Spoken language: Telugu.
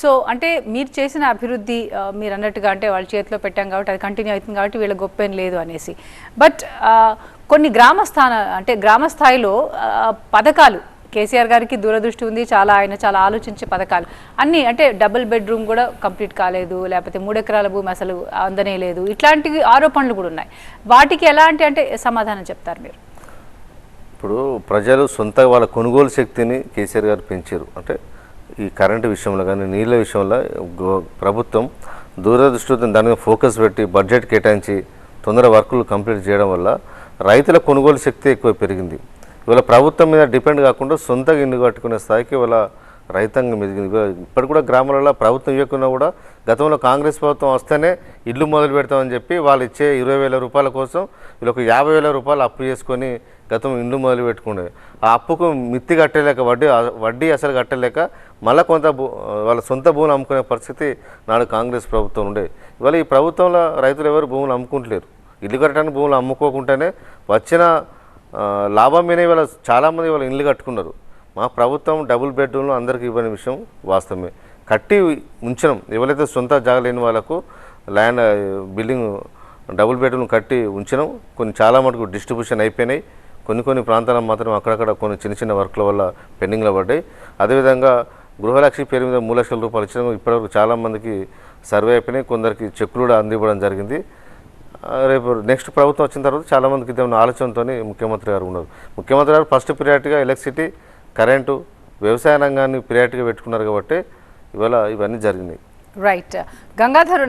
సో అంటే మీరు చేసిన అభివృద్ధి మీరు అన్నట్టుగా అంటే వాళ్ళ చేతిలో పెట్టాం కాబట్టి అది కంటిన్యూ అవుతుంది కాబట్టి వీళ్ళ గొప్ప లేదు అనేసి. బట్ కొన్ని గ్రామ స్థాన అంటే గ్రామ స్థాయిలో పథకాలు కేసీఆర్ గారికి దూరదృష్టి ఉంది చాలా ఆయన చాలా ఆలోచించే పథకాలు. అన్నీ అంటే డబుల్ బెడ్రూమ్ కూడా కంప్లీట్ కాలేదు లేకపోతే మూడెకరాల భూమి అసలు అందనే లేదు. ఇట్లాంటి ఆరోపణలు కూడా ఉన్నాయి. వాటికి ఎలాంటి అంటే సమాధానం చెప్తారు మీరు? ఇప్పుడు ప్రజలు సొంత వాళ్ళ కొనుగోలు శక్తిని కేసీఆర్ గారు పెంచారు. అంటే ఈ కరెంటు విషయంలో కానీ నీళ్ళ విషయంలో ప్రభుత్వం దూరదృష్టితో దాని మీద ఫోకస్ పెట్టి బడ్జెట్ కేటాయించి తొందర వర్కులు కంప్లీట్ చేయడం వల్ల రైతుల కొనుగోలు శక్తి ఎక్కువ పెరిగింది. ఇవాళ ప్రభుత్వం మీద డిపెండ్ కాకుండా సొంతంగా ఇల్లు కట్టుకునే స్థాయికి ఇవాళ రైతాంగం ఎదిగింది. ఇప్పటి కూడా గ్రామాలలో ప్రభుత్వం ఇవ్వకుండా కూడా గతంలో కాంగ్రెస్ ప్రభుత్వం వస్తేనే ఇల్లు మొదలు పెడతామని చెప్పి వాళ్ళు ఇచ్చే ఇరవై వేల రూపాయల కోసం వీళ్ళకు యాభై వేల రూపాయలు అప్పు చేసుకొని గతం ఇల్లు మొదలు పెట్టుకునే ఆ అప్పుకు మిత్తి కట్టలేక వడ్డీ వడ్డీ అసలు కట్టలేక మళ్ళీ కొంత భూ వాళ్ళ సొంత భూములు అమ్ముకునే పరిస్థితి నాడు కాంగ్రెస్ ప్రభుత్వం ఉండే. ఇవాళ ఈ ప్రభుత్వంలో రైతులు ఎవరు భూములు అమ్ముకుంటలేరు. ఇల్లు కట్టడానికి భూములు అమ్ముకోకుండానే వచ్చిన లాభం మీద ఇవాళ చాలామంది ఇవాళ ఇల్లు కట్టుకున్నారు. మా ప్రభుత్వం డబుల్ బెడ్రూమ్లు అందరికీ ఇవ్వని విషయం వాస్తవమే. కట్టి ఉంచడం ఎవరైతే సొంత జాగ లేని వాళ్ళకు ల్యాండ్ బిల్డింగ్ డబుల్ బెడ్రూమ్ కట్టి ఉంచడం కొన్ని చాలా మటుకు డిస్ట్రిబ్యూషన్ అయిపోయినాయి. కొన్ని కొన్ని ప్రాంతాలకు మాత్రం అక్కడక్కడ కొన్ని చిన్న చిన్న వర్క్ల వల్ల పెండింగ్లో పడ్డాయి. అదేవిధంగా గృహలక్ష్మి పేరు మీద మూడు లక్షల రూపాయలు ఇచ్చడం ఇప్పటివరకు చాలామందికి సర్వే అయిపోయినాయి. కొందరికి చెక్కులు కూడా అందివ్వడం జరిగింది. రేపు నెక్స్ట్ ప్రభుత్వం వచ్చిన తర్వాత చాలామందికి ఇదేమన్నా ఆలోచనతో ముఖ్యమంత్రి గారు ఉన్నారు. ముఖ్యమంత్రి గారు ఫస్ట్ ప్రియారిటీగా ఎలక్ట్రిసిటీ కరెంటు వ్యవసాయ రంగాన్ని ప్రియారిటీగా పెట్టుకున్నారు కాబట్టి ఇవాళ ఇవన్నీ జరిగినాయి. రైట్ గంగాధర్